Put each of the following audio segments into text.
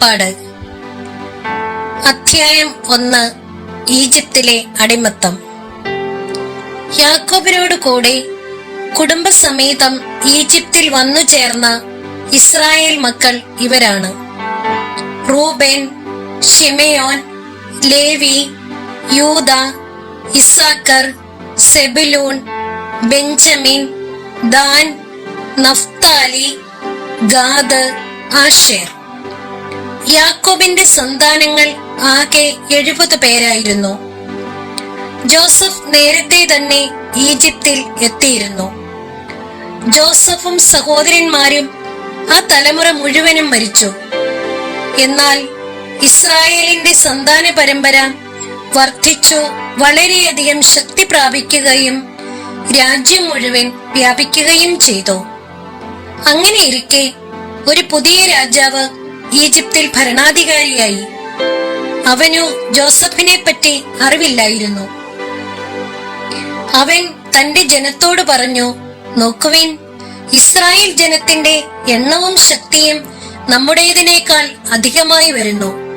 പുറപ്പാട് അധ്യായം ഒന്ന് ഈജിപ്തിലെ അടിമത്തം. യാക്കോബിനോട് കൂടെ കുടുംബസമേതം ഈജിപ്തിൽ വന്നു ചേർന്ന ഇസ്രായേൽ മക്കൾ ഇവരാണ്. Reuben Simeon Levi Judah Issachar Zebulun Benjamin Dan Naphtali Gad Asher. യാക്കോബിന്റെ സന്താനങ്ങൾ ആകെ എഴുപത് പേരായിരുന്നു. ജോസഫ് നേരത്തെ തന്നെ ഈജിപ്തിൽ എത്തിയിരുന്നു. ജോസഫും സഹോദരന്മാരും ആ തലമുറ മുഴുവനും മരിച്ചു. എന്നാൽ ഇസ്രായേലിന്റെ സന്താന പരമ്പര വർദ്ധിച്ചു വളരെയധികം ശക്തി പ്രാപിക്കുകയും രാജ്യം മുഴുവൻ വ്യാപിക്കുകയും ചെയ്തു. അങ്ങനെ ഇരിക്കെ ഒരു പുതിയ രാജാവ് ഈജിപ്തിൽ ഭരണാധികാരിയായി. അവനു ജോസഫിനെ പറ്റി അറിവില്ലായിരുന്നു. അവൻ തന്റെ ജനത്തോട് പറഞ്ഞു നോക്കുവിൻ ഇസ്രായേൽ ജനത്തിന്റെ എണ്ണവും ശക്തിയും നമ്മുടേതിനേക്കാൾ അധികമായി വരുന്നു.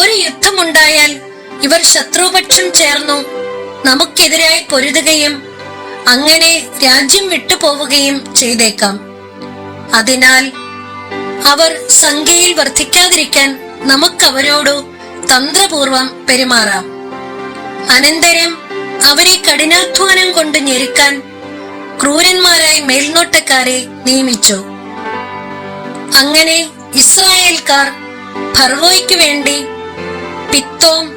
ഒരു യുദ്ധമുണ്ടായാൽ ഇവർ ശത്രുപക്ഷം ചേർന്നു നമുക്കെതിരായി പൊരുതുകയും അങ്ങനെ രാജ്യം വിട്ടുപോവുകയും ചെയ്തേക്കാം. അതിനാൽ അവർ സംഖ്യയിൽ വർദ്ധിക്കാതിരിക്കാൻ നമുക്കവരോടു തന്ത്രപൂർവം പെരുമാറാം. അനന്തരം അവരെ കഠിനാധ്വാനം കൊണ്ട് ഞെരുക്കാൻ ക്രൂരന്മാരായ മേൽനോട്ടക്കാരെ നിയമിച്ചു. അങ്ങനെ ഇസ്രായേൽക്കാർ ഫർവോയ്ക്ക് വേണ്ടി പിത്തോം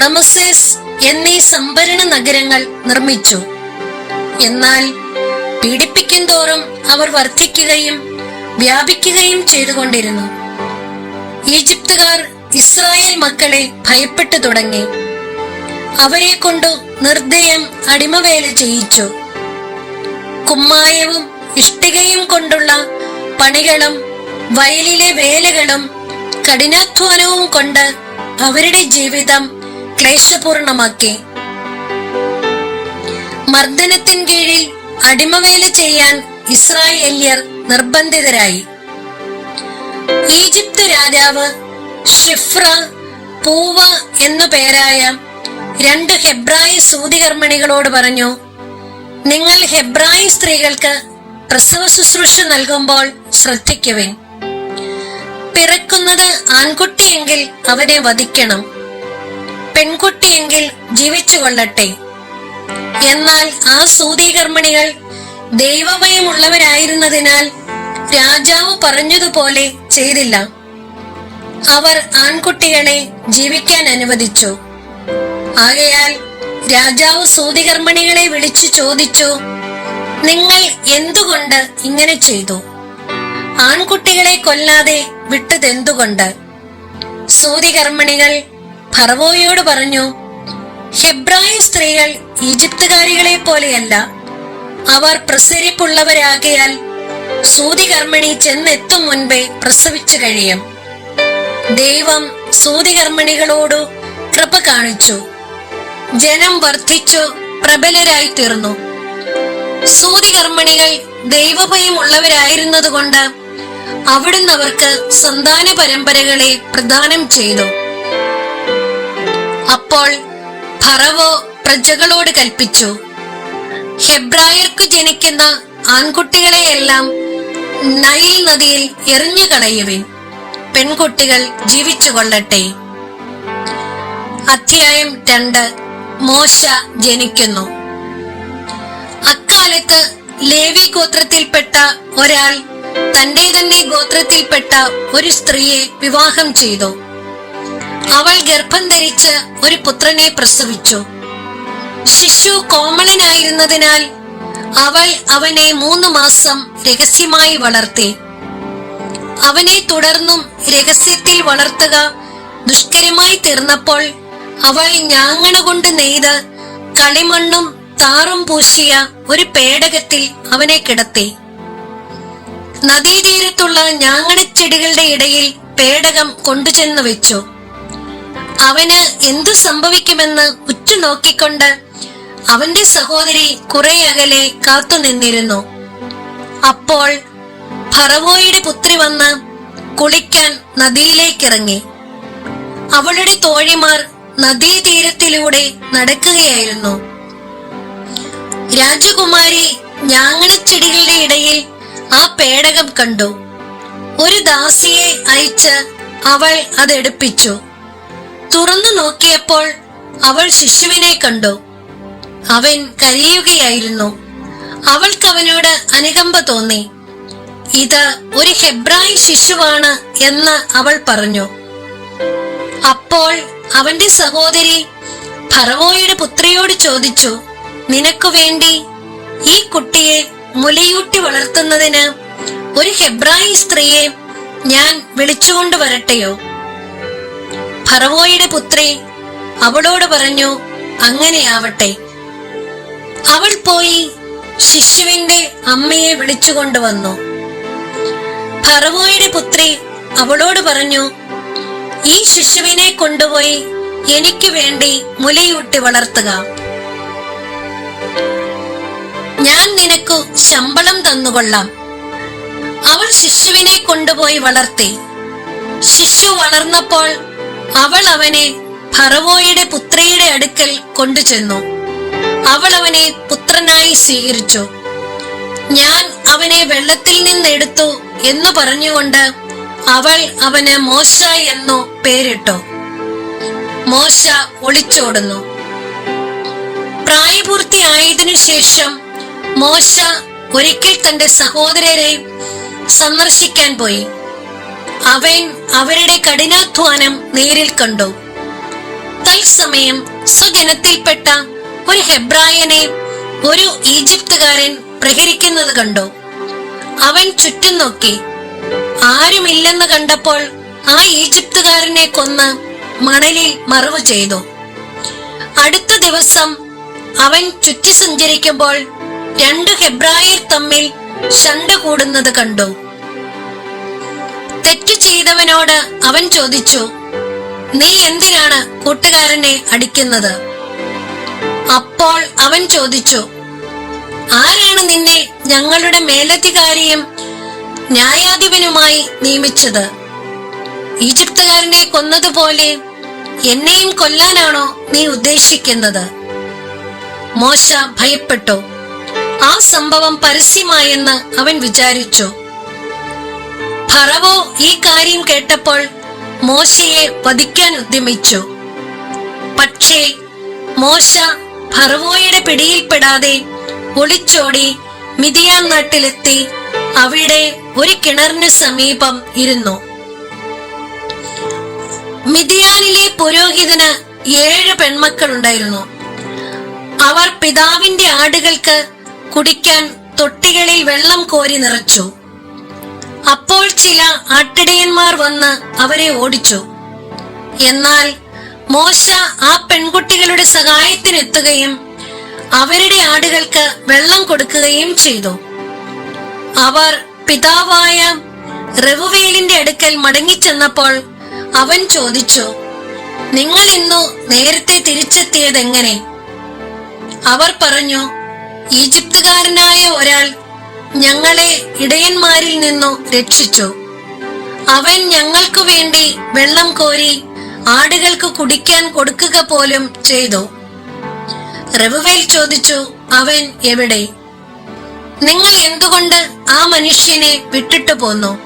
റമസേസ് എന്നീ സംഭരണ നഗരങ്ങൾ നിർമ്മിച്ചു. എന്നാൽ പീഡിപ്പിക്കും തോറും അവർ വർദ്ധിക്കുകയും വ്യാപിക്കുകയും ചെയ്തുകൊണ്ടിരുന്നു. ഈജിപ്തുകാർ ഇസ്രായേൽ മക്കളെ ഭയപ്പെട്ടു തുടങ്ങി. അവരെ കൊണ്ടു നിർദ്ദയം അടിമവേല ചെയ്യിച്ചു. കുമ്മായവും ഇഷ്ടികയും കൊണ്ടുള്ള പണികളും വയലിലെ വേലകളും കഠിനാധ്വാനവും കൊണ്ട് അവരുടെ ജീവിതം ക്ലേശപൂർണമാക്കി. മർദ്ദനത്തിൻ കീഴിൽ അടിമവേല ചെയ്യാൻ ഇസ്രായേല്യർ നിർബന്ധിതരായി. ഈജിപ്ത് രാജാവ് ഷിഫ്ര പൂവ എന്നു പേരായ രണ്ട് ഹെബ്രായ സൂതികർമ്മിണികളോട് പറഞ്ഞു നിങ്ങൾ ഹെബ്രായ സ്ത്രീകൾക്ക് പ്രസവ ശുശ്രൂഷ നൽകുമ്പോൾ ശ്രദ്ധിക്കുവിൻ. പിറക്കുന്നത് ആൺകുട്ടിയെങ്കിൽ അവനെ വധിക്കണം. പെൺകുട്ടിയെങ്കിൽ ജീവിച്ചു കൊള്ളട്ടെ എന്നാൽ ആ സൂതികർമ്മിണികൾ ദൈവഭയമുള്ളവരായിരുന്നതിനാൽ രാജാവ് പറഞ്ഞതുപോലെ ചെയ്തില്ല. അവർ ആൺകുട്ടികളെ ജീവിക്കാൻ അനുവദിച്ചു. ആകയാൽ രാജാവ് സൂതികർമ്മിണികളെ വിളിച്ചു ചോദിച്ചു നിങ്ങൾ എന്തുകൊണ്ട് ഇങ്ങനെ ചെയ്തു? ആൺകുട്ടികളെ കൊല്ലാതെ വിട്ടതെന്തുകൊണ്ട്? സൂതികർമ്മിണികൾ ഫറവോയോട് പറഞ്ഞു ഹെബ്രായ സ്ത്രീകൾ ഈജിപ്തുകാരികളെ പോലെയല്ല. അവർ പ്രസരിപ്പുള്ളവരാകയാൽ സൂതികർമ്മിണി ചെന്നെത്തും മുൻപേ പ്രസവിച്ചു കഴിയും. ദൈവം സൂതികർമ്മിണികളോടു കൃപ കാണിച്ചു. ജനം വർദ്ധിച്ചു പ്രബലരായി തീർന്നു. സൂതികർമ്മിണികൾ ദൈവഭയമുള്ളവരായിരുന്നതുകൊണ്ട് അവിടുന്ന് അവർക്ക് സന്താന പരമ്പരകളെ പ്രദാനം ചെയ്തു. അപ്പോൾ ഫറവോ പ്രജകളോട് കൽപ്പിച്ചു ഹെബ്രായർക്ക് ജനിക്കുന്ന ആൺകുട്ടികളെയെല്ലാം നൈൽ നദിയിൽ എറിഞ്ഞു കളയുവിൻ. പെൺകുട്ടികൾ ജീവിച്ചു കൊള്ളട്ടെ. അധ്യായം രണ്ട്. മോശ ജനിക്കുന്നു. അക്കാലത്ത് ലേവി ഗോത്രത്തിൽപ്പെട്ട ഒരാൾ തന്റെ തന്നെ ഗോത്രത്തിൽപ്പെട്ട ഒരു സ്ത്രീയെ വിവാഹം ചെയ്തു. അവൾ ഗർഭം ധരിച്ച് ഒരു പുത്രനെ പ്രസവിച്ചു. ശിശു കോമളനായിരുന്നതിനാൽ അവൾ അവനെ മൂന്ന് മാസം രഹസ്യമായി വളർത്തി. അവനെ തുടർന്നും രഹസ്യത്തിൽ വളർത്തുക ദുഷ്കരമായി തീർന്നപ്പോൾ അവൾ ഞാങ്ങണ കൊണ്ട് നെയ്ത് കളിമണ്ണും താറും പൂശിയ ഒരു പേടകത്തിൽ അവനെ കിടത്തി. നദീതീരത്തുള്ള ഞാങ്ങണച്ചെടികളുടെ ഇടയിൽ പേടകം കൊണ്ടുചെന്ന് വെച്ചു. അവന് എന്തു സംഭവിക്കുമെന്ന് ഉറ്റുനോക്കിക്കൊണ്ട് അവന്റെ സഹോദരി കുറെ അകലെ കാത്തുനിന്നിരുന്നു അപ്പോൾ ഫറവോയുടെ പുത്രി വന്ന് കുളിക്കാൻ നദിയിലേക്കിറങ്ങി. അവളുടെ തോഴിമാർ നദീതീരത്തിലൂടെ നടക്കുകയായിരുന്നു. രാജകുമാരി ഞാങ്ങണച്ചെടികളുടെ ഇടയിൽ ആ പേടകം കണ്ടു. ഒരു ദാസിയെ അയച്ച് അവൾ അതെടുപ്പിച്ചു. തുറന്നു നോക്കിയപ്പോൾ അവൾ ശിശുവിനെ കണ്ടു. അവൻ കരയുകയായിരുന്നു. അവൾക്ക് അവനോട് അനുകമ്പ തോന്നി. ഇത് ഒരു ഹെബ്രായി ശിശുവാണ് എന്ന് അവൾ പറഞ്ഞു. അപ്പോൾ അവന്റെ സഹോദരി ഫറവോയുടെ പുത്രിയോട് ചോദിച്ചു നിനക്കു വേണ്ടി ഈ കുട്ടിയെ മുലയൂട്ടി വളർത്തുന്നതിന് ഒരു ഹെബ്രായി സ്ത്രീയെ ഞാൻ വിളിച്ചുകൊണ്ട് വരട്ടെയോ ഫറവോയുടെ പുത്രി അവളോട് പറഞ്ഞു അങ്ങനെയാവട്ടെ. അവൾ പോയി ശിശുവിന്റെ അമ്മയെ വിളിച്ചുകൊണ്ടുവന്നു. ഫറവോയുടെ പുത്രി അവളോട് പറഞ്ഞു ഈ ശിശുവിനെ കൊണ്ടുപോയി എനിക്ക് വേണ്ടി മുലയൂട്ടി വളർത്തുക. ഞാൻ നിനക്കു ശമ്പളം തന്നുകൊള്ളാം. അവൾ ശിശുവിനെ കൊണ്ടുപോയി വളർത്തി. ശിശു വളർന്നപ്പോൾ അവൾ അവനെ ഫറവോയുടെ പുത്രിയുടെ അടുക്കൽ കൊണ്ടുചെന്നു. അവൾ അവനെ പുത്രനായി സ്വീകരിച്ചു. ഞാൻ അവനെ വെള്ളത്തിൽ നിന്നെടുത്തു എന്ന് പറഞ്ഞുകൊണ്ട് അവൾ അവന് മോശ എന്നു പേരിട്ടു. മോശ ഒളിച്ചോടുന്നു. പ്രായപൂർത്തിയായതിനു ശേഷം മോശ ഒരിക്കൽ തന്റെ സഹോദരരെ സന്ദർശിക്കാൻ പോയി. അവൻ അവരുടെ കഠിനാധ്വാനം നേരിൽ കണ്ടു. തൽസമയം സ്വജനത്തിൽപ്പെട്ട ഒരു ഹെബ്രായനെ ഒരു ഈജിപ്തുകാരൻ പ്രഹരിക്കുന്നത് കണ്ടു. അവൻ ചുറ്റും നോക്കി. ആരുമില്ലെന്ന് കണ്ടപ്പോൾ ആ ഈജിപ്തുകാരനെ കൊന്ന് മണലിൽ മറവ് ചെയ്തു. അടുത്ത ദിവസം അവൻ ചുറ്റി സഞ്ചരിക്കുമ്പോൾ രണ്ട് ഹെബ്രായർ തമ്മിൽ ശണ്ട കൂടുന്നത് കണ്ടു. തെറ്റു ചെയ്തവനോട് അവൻ ചോദിച്ചു നീ എന്തിനാണ് കൂട്ടുകാരനെ അടിക്കുന്നത്? അപ്പോൾ അവൻ ചോദിച്ചു ആരാണ് നിന്നെ ഞങ്ങളുടെ മേലധികാരിയും ന്യായാധിപനുമായി നിയമിച്ചത്? ഈജിപ്തുകാരനെ കൊന്നതുപോലെ എന്നെയും കൊല്ലാനാണോ നീ ഉദ്ദേശിക്കുന്നത്? മോശ ഭയപ്പെട്ടു. ആ സംഭവം പരസ്യമായെന്ന് അവൻ വിചാരിച്ചു. ഫറവോ ഈ കാര്യം കേട്ടപ്പോൾ മോശയെ വധിക്കാൻ ഉദ്യമിച്ചു. പക്ഷേ മോശ ഫറവോയുടെ പിടിയിൽപ്പെടാതെ ഒളിച്ചോടി മിതിയാൻ നാട്ടിലെത്തി അവിടെ ഒരു കിണറിന് സമീപം ഇരുന്നു. മിതിയാനിലെ പുരോഹിതന് ഏഴ് പെൺമക്കളുണ്ടായിരുന്നു. അവർ പിതാവിന്റെ ആടുകൾക്ക് കുടിക്കാൻ തൊട്ടികളിൽ വെള്ളം കോരി നിറച്ചു. അപ്പോൾ ചില ആട്ടിടയന്മാർ വന്ന് അവരെ ഓടിച്ചു. എന്നാൽ മോശ ആ പെൺകുട്ടികളുടെ സഹായത്തിനെത്തുകയും അവരുടെ ആടുകൾക്ക് വെള്ളം കൊടുക്കുകയും ചെയ്തു. അവർ പിതാവായ റവുവേലിന്റെ അടുക്കൽ മടങ്ങിച്ചെന്നപ്പോൾ അവൻ ചോദിച്ചു നിങ്ങൾ ഇന്നു നേരത്തെ തിരിച്ചെത്തിയത് എങ്ങനെ അവർ പറഞ്ഞു ഈജിപ്തുകാരനായ ഒരാൾ ഞങ്ങളെ ഇടയന്മാരിൽ നിന്നു രക്ഷിച്ചു. അവൻ ഞങ്ങൾക്കു വേണ്ടി വെള്ളം കോരി ആടുകൾക്ക് കുടിക്കാൻ കൊടുക്കുക പോലും ചെയ്തു. റവുവേൽ ചോദിച്ചു അവൻ എവിടെ? നിങ്ങൾ എന്തുകൊണ്ട് ആ മനുഷ്യനെ വിട്ടിട്ടു പോന്നു?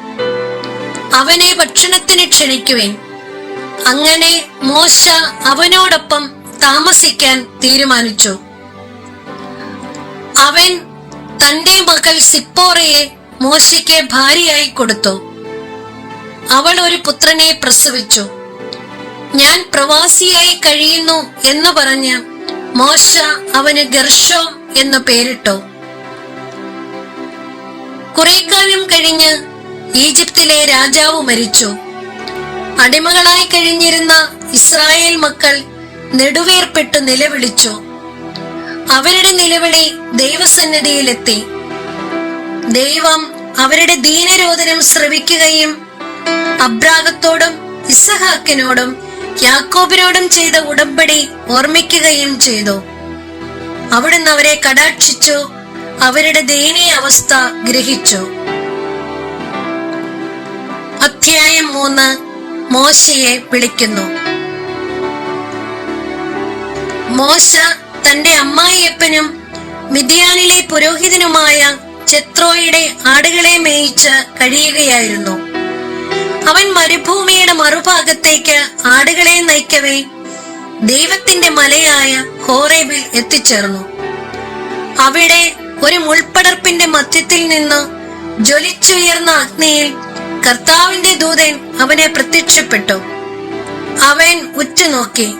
അവനെ ഭക്ഷണത്തിന് ക്ഷണിക്കുവേൻ. അങ്ങനെ മോശ അവനോടൊപ്പം താമസിക്കാൻ തീരുമാനിച്ചു. അവൻ തന്റെ മകൾ സിപ്പോറയെ മോശയ്ക്ക് ഭാര്യയായി കൊടുത്തു. അവൾ ഒരു പുത്രനെ പ്രസവിച്ചു. ഞാൻ പ്രവാസിയായി കഴിയുന്നു എന്ന് പറഞ്ഞ് മോശ അവന് ഗർഷോം എന്ന് പേരിട്ടു. കുറെ കാലം കഴിഞ്ഞ് ഈജിപ്തിലെ രാജാവ് മരിച്ചു. അടിമകളായി കഴിഞ്ഞിരുന്ന ഇസ്രായേൽ മക്കൾ നെടുവേർപ്പെട്ട് നിലവിളിച്ചു. അവരുടെ നിലവിളി ദൈവസന്നിധിയിലെത്തി. ദൈവം അവരുടെ ദീനരോധനം ശ്രവിക്കുകയും അബ്രാഹത്തോടും ഇസഹാക്കിനോടും യാക്കോബിനോടും ചെയ്ത ഉടമ്പടി ഓർമ്മിക്കുകയും ചെയ്തു. അവിടുന്ന് അവരെ കടാക്ഷിച്ചു. അവരുടെ ദയനീയ അവസ്ഥ ഗ്രഹിച്ചു. അധ്യായം മൂന്ന്. മോശയെ വിളിക്കുന്നു. മോശ തന്റെ അമ്മായിയപ്പനും മിതിയാനിലെ പുരോഹിതനുമായ ചെത്രോയുടെ ആടുകളെ മേയിച്ച് കഴിയുകയായിരുന്നു. അവൻ മരുഭൂമിയുടെ മറുഭാഗത്തേക്ക് ആടുകളെ നയിക്കവേ ദൈവത്തിന്റെ മലയായ ഹോറേബിൽ എത്തിച്ചേർന്നു. അവിടെ ഒരു മുൾപ്പടർപ്പിന്റെ മധ്യത്തിൽ നിന്ന് ജ്വലിച്ചുയർന്ന അഗ്നിയിൽ കർത്താവിന്റെ ദൂതൻ അവനെ പ്രത്യക്ഷപ്പെട്ടു. അവൻ ഉറ്റുനോക്കി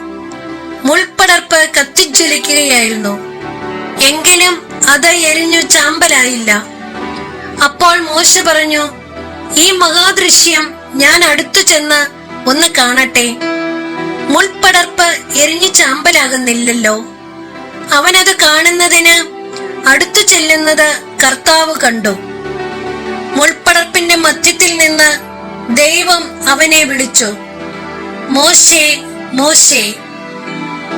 മുൾപ്പടർപ്പ് കത്തിജ്വലിക്കുകയായിരുന്നു. എങ്കിലും അത് എരിഞ്ഞു ചാമ്പലായില്ല. അപ്പോൾ മോശ പറഞ്ഞു ഈ മഹാദൃശ്യം ഞാൻ അടുത്തു ചെന്ന് ഒന്ന് കാണട്ടെ. മുൾപ്പടർപ്പ് എരിഞ്ഞു ചാമ്പലാകുന്നില്ലല്ലോ. അവനത് കാണുന്നതിന് അടുത്തു ചെല്ലുന്നത് കർത്താവ് കണ്ടു. മുൾപ്പടർപ്പിന്റെ മധ്യത്തിൽ നിന്ന് ദൈവം അവനെ വിളിച്ചു. മോശേ മോശേ.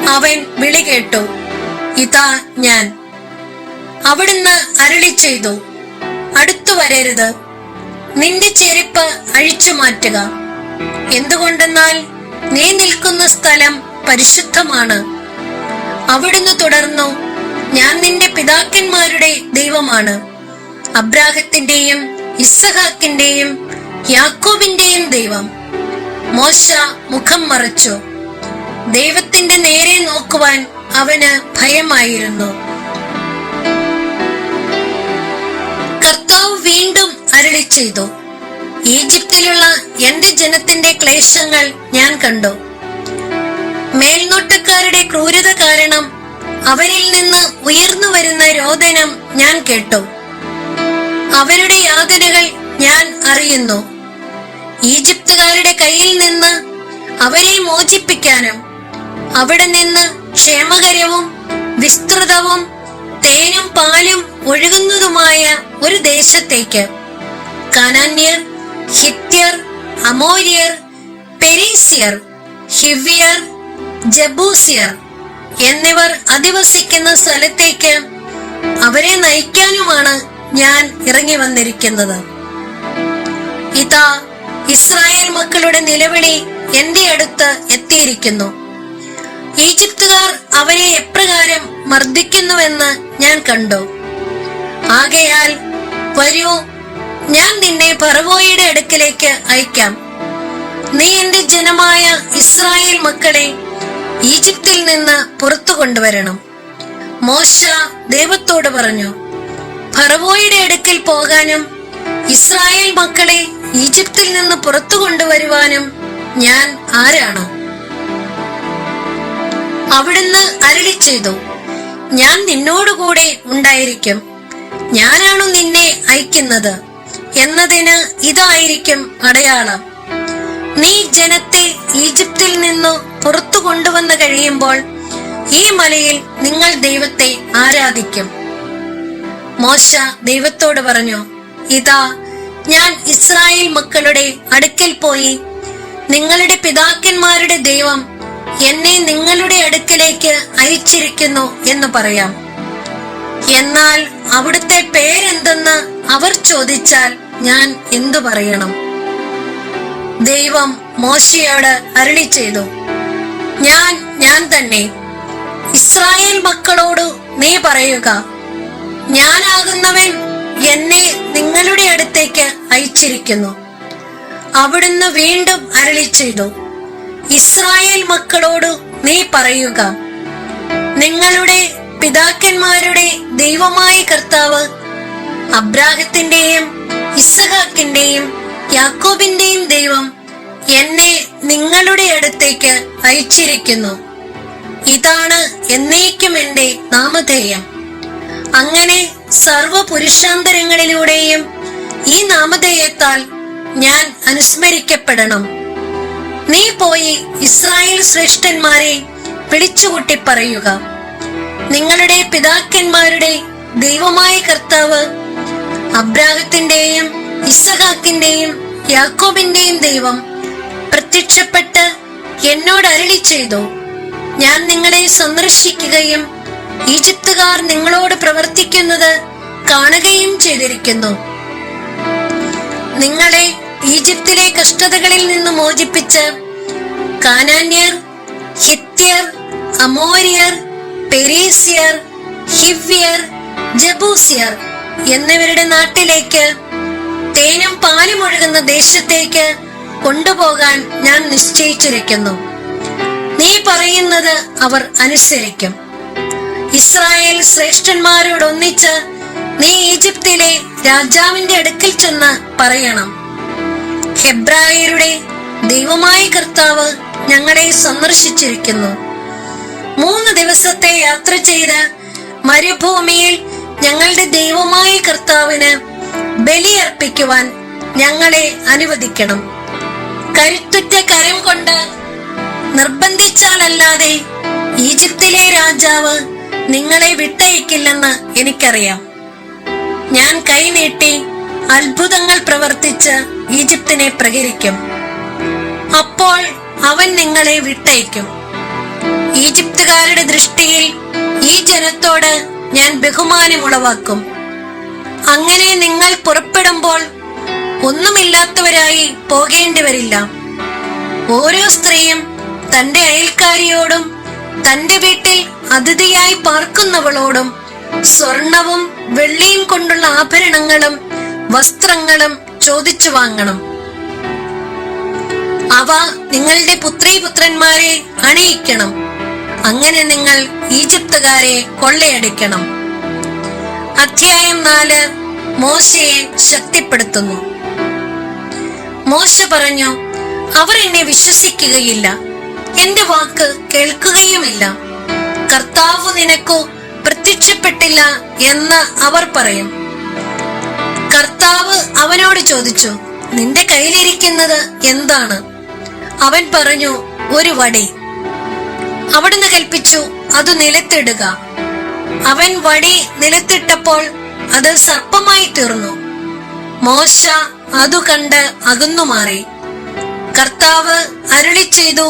അവൻ വിളി കേട്ടു. ഇതാ ഞാൻ. അവിടുന്ന് അരുളി ചെയ്തു. അടുത്തു വരരുത്. നിന്റെ ചെരുപ്പ് അഴിച്ചു മാറ്റുക. എന്തുകൊണ്ടെന്നാൽ നീ നിൽക്കുന്ന സ്ഥലം പരിശുദ്ധമാണ്. അവിടുന്ന് തുടർന്നു ഞാൻ നിന്റെ പിതാക്കന്മാരുടെ ദൈവമാണ്. അബ്രാഹത്തിന്റെയും ഇസ്സഹാക്കിന്റെയും യാക്കോബിന്റെയും ദൈവം. മോശ മുഖം മറച്ചു. ദൈവത്തിന്റെ നേരെ നോക്കുവാൻ അവന് ഭയമായിരുന്നു. അരളി ചെയ്തു ഈജിപ്തിലുള്ള എന്റെ ജനത്തിന്റെ ക്ലേശങ്ങൾ ഞാൻ കണ്ടു. മേൽനോട്ടക്കാരുടെ ക്രൂരത കാരണം അവരിൽ നിന്ന് ഉയർന്നു വരുന്ന രോദനം ഞാൻ കേട്ടു. അവരുടെ യാതനകൾ ഞാൻ അറിയുന്നു. ഈജിപ്തുകാരുടെ കയ്യിൽ നിന്ന് അവരെ മോചിപ്പിക്കാനും അവിടെ നിന്ന് ക്ഷേമകരവും വിസ്തൃതവും തേനും പാലും ഒഴുകുന്നതുമായ ഒരു ദേശത്തേക്ക്. കനാന്യർ ഹിത്യർ അമോര്യർ പെരീസിയർ ഹിവ്യർ ജബൂസിയർ എന്നിവർ അധിവസിക്കുന്ന സ്ഥലത്തേക്ക് അവരെ നയിക്കാനുമാണ് ഞാൻ ഇറങ്ങി വന്നിരിക്കുന്നത്. ഇതാ ഇസ്രായേൽ മക്കളുടെ നിലവിളി എന്റെ അടുത്ത് എത്തിയിരിക്കുന്നു. ഈജിപ്തുകാർ അവരെ എപ്രകാരം മർദ്ദിക്കുന്നുവെന്ന് ഞാൻ കണ്ടു. ആകയാൽ വരൂ ഞാൻ നിന്നെ പറവോയുടെ അടുക്കിലേക്ക് അയക്കാം. നീ എന്റെ ജനമായ ഇസ്രായേൽ മക്കളെ ഈജിപ്തിൽ നിന്ന് പുറത്തു കൊണ്ടുവരണം. മോശ ദൈവത്തോട് പറഞ്ഞു ഫറവോയുടെ അടുക്കൽ പോകാനും ഇസ്രായേൽ മക്കളെ ഈജിപ്തിൽ നിന്ന് പുറത്തു കൊണ്ടുവരുവാനും ഞാൻ ആരാണോ? അവിടുന്ന് അരളി ചെയ്തു ഞാൻ നിന്നോടുകൂടെ ഉണ്ടായിരിക്കും. ഞാനാണു നിന്നെ അയക്കുന്നത്. എന്നതിന് ഇതായിരിക്കും അടയാളം. നീ ജനത്തെ ഈജിപ്തിൽ നിന്നു പുറത്തു കൊണ്ടുവന്നു കഴിയുമ്പോൾ ഈ മലയിൽ നിങ്ങൾ ദൈവത്തെ ആരാധിക്കും. മോശ ദൈവത്തോട് പറഞ്ഞു ഇതാ ഞാൻ ഇസ്രായേൽ മക്കളുടെ അടുക്കൽ പോയി നിങ്ങളുടെ പിതാക്കന്മാരുടെ ദൈവം എന്നെ നിങ്ങളുടെ അടുക്കലേക്ക് അയച്ചിരിക്കുന്നു എന്ന് പറയാം. എന്നാൽ അവിടുത്തെ പേരെന്തെന്ന് അവർ ചോദിച്ചാൽ ഞാൻ എന്തു പറയണം? ദൈവം മോശയോട് അരുളി ചെയ്തു. ഞാൻ ഞാൻ തന്നെ. ഇസ്രായേൽ മക്കളോട് നീ പറയുക. ഞാനാകുന്നവൻ എന്നെ നിങ്ങളുടെ അടുത്തേക്ക് അയച്ചിരിക്കുന്നു. അവിടുന്ന് വീണ്ടും അരളി ചെയ്തു. ഇസ്രായേൽ മക്കളോട് നീ പറയുക. നിങ്ങളുടെ പിതാക്കന്മാരുടെ ദൈവമായ കർത്താവ് അബ്രാഹത്തിന്റെയും ഇസഹാക്കിന്റെയും യാക്കോബിന്റെയും ദൈവം എന്നെ നിങ്ങളുടെ അടുത്തേക്ക് അയച്ചിരിക്കുന്നു. ഇതാണ് എന്നേക്കും എന്റെ നാമധേയം. അങ്ങനെ സർവ പുരുഷാന്തരങ്ങളിലൂടെയും ഈ നാമധേയത്താൽ ഞാൻ അനുസ്മരിക്കപ്പെടണം. നീ പോയി ഇസ്രായേൽ ശ്രേഷ്ഠന്മാരെ വിളിച്ചുകൂട്ടി പറയുക നിങ്ങളുടെ പിതാക്കന്മാരുടെ ദൈവമായ കർത്താവ് അബ്രാഹത്തിന്റെയും ഇസഹാക്കിന്റെയും യാക്കോബിന്റെയും ദൈവം പ്രത്യക്ഷപ്പെട്ട് എന്നോട് അരളി ചെയ്തു ഞാൻ നിങ്ങളെ സന്ദർശിക്കുകയും ഈജിപ്തുകാർ നിങ്ങളോട് പ്രവർത്തിക്കുന്നത് കാണുകയും ചെയ്തിരിക്കുന്നു. നിങ്ങളെ ഈജിപ്തിലെ കഷ്ടതകളിൽ നിന്ന് മോചിപ്പിച്ച് കാനാന്യർ ഹിത്യർ അമോര്യർ പെരീസിയർ ഹിവ്യർ ജബൂസിയർ എന്നിവരുടെ നാട്ടിലേക്ക് തേനും പാലും ഒഴുകുന്ന ദേശത്തേക്ക് കൊണ്ടുപോകാൻ ഞാൻ നിശ്ചയിച്ചിരിക്കുന്നു. നീ പറയുന്നത് അവർ അനുസരിക്കും. ഇസ്രായേൽ ശ്രേഷ്ഠന്മാരോട് ഒന്നിച്ച് നീ ഈജിപ്തിലെ രാജാവിന്റെ അടുക്കൽ ചെന്ന് പറയണം. ഹെബ്രായരുടെ ദൈവമായ കർത്താവ് ഞങ്ങളെ സന്ദർശിച്ചിരിക്കുന്നു. മൂന്ന് ദിവസത്തെ യാത്ര ചെയ്ത് മരുഭൂമിയിൽ ഞങ്ങളുടെ ദൈവമായ കർത്താവിന് ബലിയർപ്പിക്കുവാൻ ഞങ്ങളെ അനുവദിക്കണം. കരുത്തുറ്റ കരം കൊണ്ട് നിർബന്ധിച്ചാലല്ലാതെ ഈജിപ്തിലെ രാജാവ് നിങ്ങളെ വിട്ടയക്കില്ലെന്ന് എനിക്കറിയാം. ഞാൻ കൈനീട്ടി അത്ഭുതങ്ങൾ പ്രവർത്തിച്ച് ഈജിപ്തിനെ പ്രഹരിക്കും. അപ്പോൾ അവൻ നിങ്ങളെ വിട്ടയക്കും. ഈജിപ്തുകാരുടെ ദൃഷ്ടിയിൽ ഈ ജനത്തോട് ഞാൻ ബഹുമാനമുളവാക്കും. അങ്ങനെ നിങ്ങൾ പുറപ്പെടുമ്പോൾ ഒന്നുമില്ലാത്തവരായി പോകേണ്ടി വരില്ല ഓരോ സ്ത്രീയും തന്റെ അയൽക്കാരിയോടും തന്റെ വീട്ടിൽ അതിഥിയായി പാർക്കുന്നവളോടും സ്വർണവും വെള്ളിയും കൊണ്ടുള്ള ആഭരണങ്ങളും വസ്ത്രങ്ങളും ചോദിച്ചു വാങ്ങണം. അവ നിങ്ങളുടെ പുത്രീപുത്രന്മാരെ അണിയിക്കണം. അങ്ങനെ നിങ്ങൾ ഈജിപ്തുകാരെ കൊള്ളയടിക്കണം. അധ്യായം നാല് മോശയെ ശക്തിപ്പെടുത്തുന്നു. മോശ പറഞ്ഞു അവർ എന്നെ വിശ്വസിക്കുകയില്ല. എന്റെ വാക്ക് കേൾക്കുകയുമില്ല. കർത്താവ് നിനക്കു പ്രത്യക്ഷപ്പെട്ടില്ല എന്ന് അവർ പറയും. കർത്താവ് അവനോട് ചോദിച്ചു നിന്റെ കയ്യിലിരിക്കുന്നത് എന്താണ്? അവൻ പറഞ്ഞു ഒരു വടി. അവിടുന്ന് കൽപ്പിച്ചു അത് നിലത്തിടുക. അവൻ വടി നിലത്തിട്ടപ്പോൾ അത് സർപ്പമായി തീർന്നു. മോശ അതു കണ്ട് അകന്നു മാറി കർത്താവ് അരുളി ചെയ്തു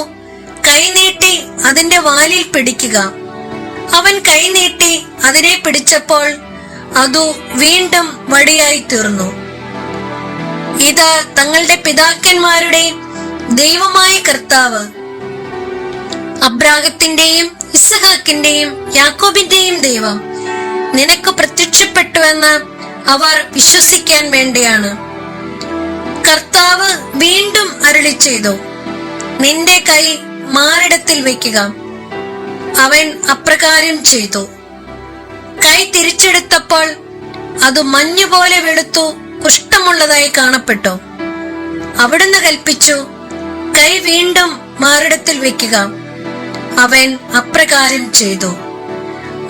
കൈനീട്ടി അതിന്റെ വാലിൽ പിടിക്കുക. അവൻ കൈനീട്ടി അതിനെ പിടിച്ചപ്പോൾ അതു വീണ്ടും വടിയായി തീർന്നു. ഇത് തങ്ങളുടെ പിതാക്കന്മാരുടെ ദൈവമായ കർത്താവ്. അബ്രാഹത്തിന്റെയും ഇസഹാക്കിന്റെയും യാക്കോബിന്റെയും ദൈവം നിനക്ക് പ്രത്യക്ഷപ്പെട്ടുവെന്ന് അവർ വിശ്വസിക്കാൻ വേണ്ടിയാണ്. കർത്താവ് വീണ്ടും അരുളി ചെയ്തു നിന്റെ കൈ മാറിടത്തിൽ വയ്ക്കുക. അവൻ അപ്രകാരം ചെയ്തു. കൈ തിരിച്ചെടുത്തപ്പോൾ അത് മഞ്ഞുപോലെ വെളുത്തു കുഷ്ഠമുള്ളതായി കാണപ്പെട്ടു. അവിടുന്ന് കൽപ്പിച്ചു കൈ വീണ്ടും മാറിടത്തിൽ വെക്കുക അവൻ അപ്രകാരം ചെയ്തു.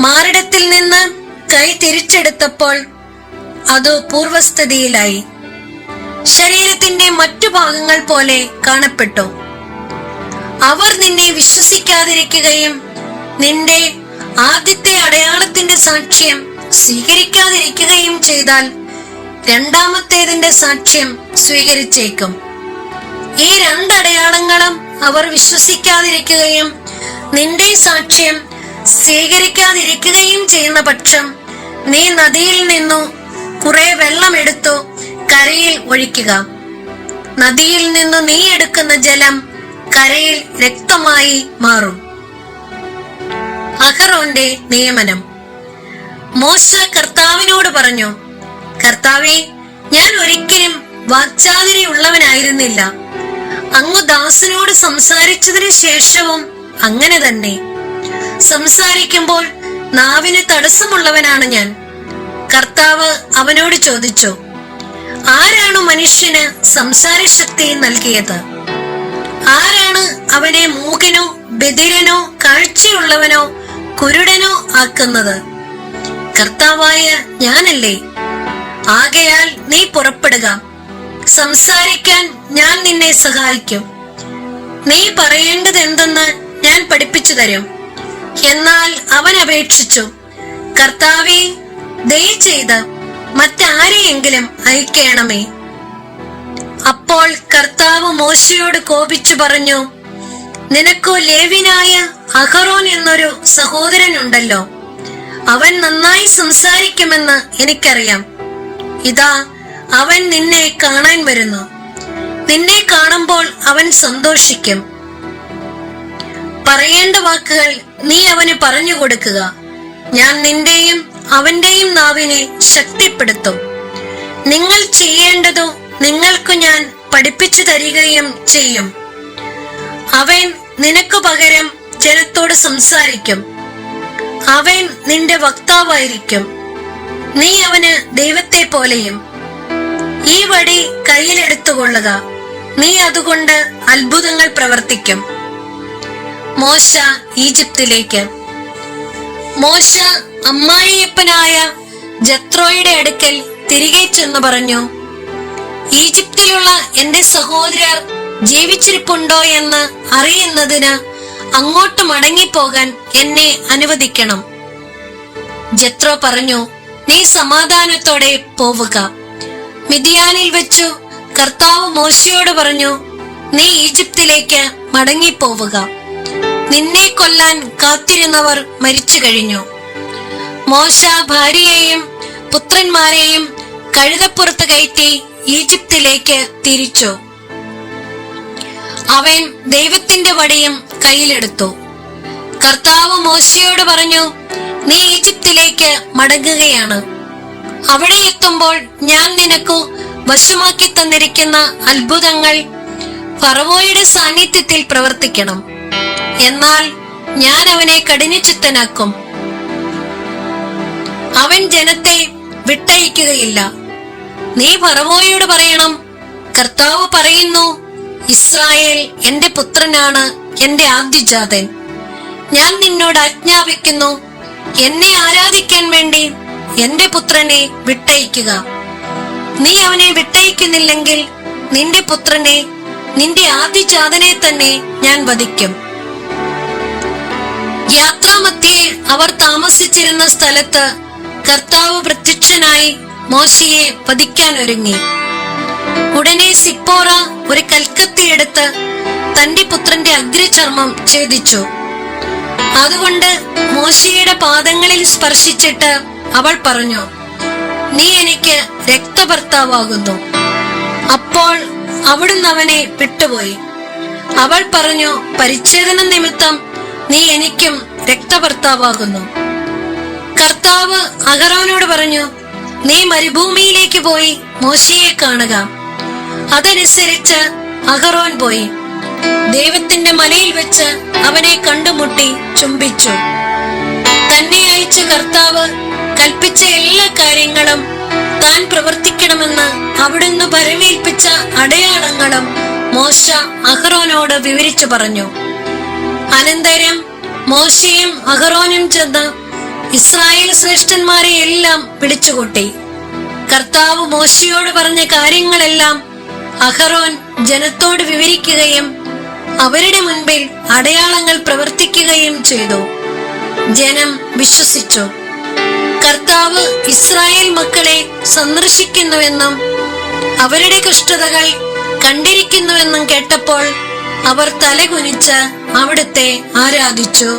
മാറിടത്തിൽ നിന്ന് കൈ തിരിച്ചെടുത്തപ്പോൾ അത് പൂർവസ്ഥിതിയിലായി. ശരീരത്തിന്റെ മറ്റു ഭാഗങ്ങൾ പോലെ കാണപ്പെട്ടു. അവർ നിന്നെ വിശ്വസിക്കാതിരിക്കുകയും നിന്റെ ആദ്യത്തെ അടയാളത്തിന്റെ സാക്ഷ്യം സ്വീകരിക്കാതിരിക്കുകയും ചെയ്താൽ രണ്ടാമത്തേതിന്റെ സാക്ഷ്യം സ്വീകരിച്ചേക്കും. ഈ രണ്ടടയാളങ്ങളും അവർ വിശ്വസിക്കാതിരിക്കുകയും നിന്റെ സാക്ഷ്യം സ്വീകരിക്കാതിരിക്കുകയും ചെയ്യുന്ന പക്ഷം നീ നദിയിൽ നിന്നു കുറെ വെള്ളമെടുത്തു കരയിൽ ഒഴിക്കുക. നദിയിൽ നിന്നു നീ എടുക്കുന്ന ജലം കരയിൽ രക്തമായി മാറും. അഹറോന്റെ നിയമനം. മോശ കർത്താവിനോട് പറഞ്ഞു കർത്താവെ ഞാൻ ഒരിക്കലും വാക്ചാതിരി ഉള്ളവനായിരുന്നില്ല അങ്ങ് ദാസനോട് സംസാരിച്ചതിന് ശേഷവും അങ്ങനെ തന്നെ. സംസാരിക്കുമ്പോൾ നാവിന് തടസ്സമുള്ളവനാണ് ഞാൻ. കർത്താവ് അവനോട് ചോദിച്ചു ആരാണ് മനുഷ്യന് സംസാരശക്തി നൽകിയത്? ആരാണ് അവനെ മൂകനോ ബദിരനോ കാഴ്ചയുള്ളവനോ കുരുടനോ ആക്കുന്നത്? കർത്താവായ ഞാനല്ലേ? ആകയാൽ നീ പുറപ്പെടുക. സംസാരിക്കാൻ ഞാൻ നിന്നെ സഹായിക്കും. നീ പറയേണ്ടത് എന്തെന്ന് ഞാൻ പഠിപ്പിച്ചു തരും. എന്നാൽ അവൻ അപേക്ഷിച്ചു കർത്താവെ ദയ ചെയ്ത് മറ്റാരെയെങ്കിലും അയക്കണമേ. അപ്പോൾ കർത്താവ് മോശയോട് കോപിച്ചു പറഞ്ഞു നിനക്കു ലേവിനായ അഹറോൻ എന്നൊരു സഹോദരൻ ഉണ്ടല്ലോ അവൻ നന്നായി സംസാരിക്കുമെന്ന് എനിക്കറിയാം. ഇതാ അവൻ നിന്നെ കാണാൻ വരുന്നു. നിന്നെ കാണുമ്പോൾ അവൻ സന്തോഷിക്കും. പറയേണ്ട വാക്കുകൾ നീ അവന് പറഞ്ഞു കൊടുക്കുക. ഞാൻ നിന്റെയും അവന്റെയും നാവിനെ ശക്തിപ്പെടുത്തും. നിങ്ങൾ ചെയ്യേണ്ടതോ നിങ്ങൾക്ക് ഞാൻ പഠിപ്പിച്ചു തരികയും ചെയ്യും. അവൻ നിനക്ക് പകരം ജനത്തോട് സംസാരിക്കും. അവൻ നിന്റെ വക്താവായിരിക്കും. നീ അവന് ദൈവത്തെ പോലെയും. ഈ വടി കയ്യിലെടുത്തുകൊള്ളുക. നീ അതുകൊണ്ട് അത്ഭുതങ്ങൾ പ്രവർത്തിക്കും. മോശ ഈജിപ്തിലേക്ക്. മോശ അമ്മായിയപ്പനായ ജത്രോയുടെ അടുക്കൽ തിരികെ ചെന്ന് പറഞ്ഞു ഈജിപ്തിലുള്ള എന്റെ സഹോദരർ ജീവിച്ചിരിപ്പുണ്ടോ എന്ന് അറിയുന്നതിന് അങ്ങോട്ട് മടങ്ങിപ്പോകാൻ എന്നെ അനുവദിക്കണം. ജത്രോ പറഞ്ഞു നീ സമാധാനത്തോടെ പോവുക. മിതിയാനിൽ വെച്ചു കർത്താവ് മോശയോട് പറഞ്ഞു നീ ഈജിപ്തിലേക്ക് മടങ്ങിപ്പോവുക. നിന്നെ കൊല്ലാൻ കാത്തിരുന്നവർ മരിച്ചു കഴിഞ്ഞു. മോശ ഭാര്യയെയും പുത്രന്മാരെയും കഴുതപ്പുറത്ത് കയറ്റി ഈജിപ്തിലേക്ക് തിരിച്ചു. അവൻ ദൈവത്തിന്റെ വടിയും കയ്യിലെടുത്തു. കർത്താവ് മോശയോട് പറഞ്ഞു നീ ഈജിപ്തിലേക്ക് മടങ്ങുകയാണ്. അവിടെ എത്തുമ്പോൾ ഞാൻ നിനക്കു വശമാക്കി തന്നിരിക്കുന്ന അത്ഭുതങ്ങൾ ഫറവോയുടെ സാന്നിധ്യത്തിൽ പ്രവർത്തിക്കണം. എന്നാൽ ഞാൻ അവനെ കഠിനചിത്തനാക്കും. അവൻ ജനത്തെ വിട്ടയക്കുകയില്ല. നീ പറവോയോട് പറയണം. കർത്താവ് പറയുന്നു ഇസ്രായേൽ എന്റെ പുത്രനാണ് എന്റെ ആദ്യജാതൻ. ഞാൻ നിന്നോട് ആജ്ഞാപിക്കുന്നു എന്നെ ആരാധിക്കാൻ വേണ്ടി എന്റെ പുത്രനെ വിട്ടയക്കുക. നീ അവനെ വിട്ടയക്കുന്നില്ലെങ്കിൽ നിന്റെ പുത്രനെ നിന്റെ ആദ്യജാതനെ തന്നെ ഞാൻ വധിക്കും. യാത്രാമധ്യേ അവർ താമസിച്ചിരുന്ന സ്ഥലത്ത് കർത്താവ് പ്രത്യക്ഷനായി മോശയെ പതിക്കാൻ ഒരുങ്ങി. ഉടനെ സിപ്പോറ ഒരു കൽക്കത്തിയെടുത്ത് തന്റെ പുത്രന്റെ അഗ്രചർമ്മം ഛേദിച്ചു. അതുകൊണ്ട് മോശയുടെ പാദങ്ങളിൽ സ്പർശിച്ചിട്ട് അവൾ പറഞ്ഞു നീ എനിക്ക് രക്തഭർത്താവാകുന്നു. അപ്പോൾ അവിടുന്ന് അവനെ വിട്ടുപോയി. അവൾ പറഞ്ഞു പരിച്ഛേദന നിമിത്തം നീ എനിക്കും രക്തഭർത്താവാകുന്നു കർത്താവ് അഹറോനോട് പറഞ്ഞു നീ മരുഭൂമിയിലേക്ക് പോയി മോശയെ കാണുക. അതനുസരിച്ച് അഹറോൻ പോയി. ദൈവത്തിന്റെ മലയിൽ വെച്ച് അവനെ കണ്ടുമുട്ടി ചുംബിച്ചു. തന്നെ അയച്ച കർത്താവ് കൽപ്പിച്ച എല്ലാ കാര്യങ്ങളും താൻ പ്രവർത്തിക്കണമെന്ന് അവിടുന്ന് പരമേൽപ്പിച്ച അടയാളങ്ങളും മോശ അഹ്റോനോട് വിവരിച്ചു പറഞ്ഞു. അനന്തരം മോശയും അഹറോനും ചെന്ന് ഇസ്രായേൽ ശ്രേഷ്ഠന്മാരെ എല്ലാം പിടിച്ചുകൂട്ടി. കർത്താവ് മോശയോട് പറഞ്ഞ കാര്യങ്ങളെല്ലാം അഹറോൻ ജനത്തോട് വിവരിക്കുകയും അവരുടെ മുൻപിൽ അടയാളങ്ങൾ പ്രവർത്തിക്കുകയും ചെയ്തു. ജനം വിശ്വസിച്ചു. കർത്താവ് ഇസ്രായേൽ മക്കളെ സന്ദർശിക്കുന്നുവെന്നും അവരുടെ കഷ്ടതകൾ കണ്ടിരിക്കുന്നുവെന്നും കേട്ടപ്പോൾ അവർ തലകുനിച്ച് അവിടുത്തെ ആരാധിച്ചു.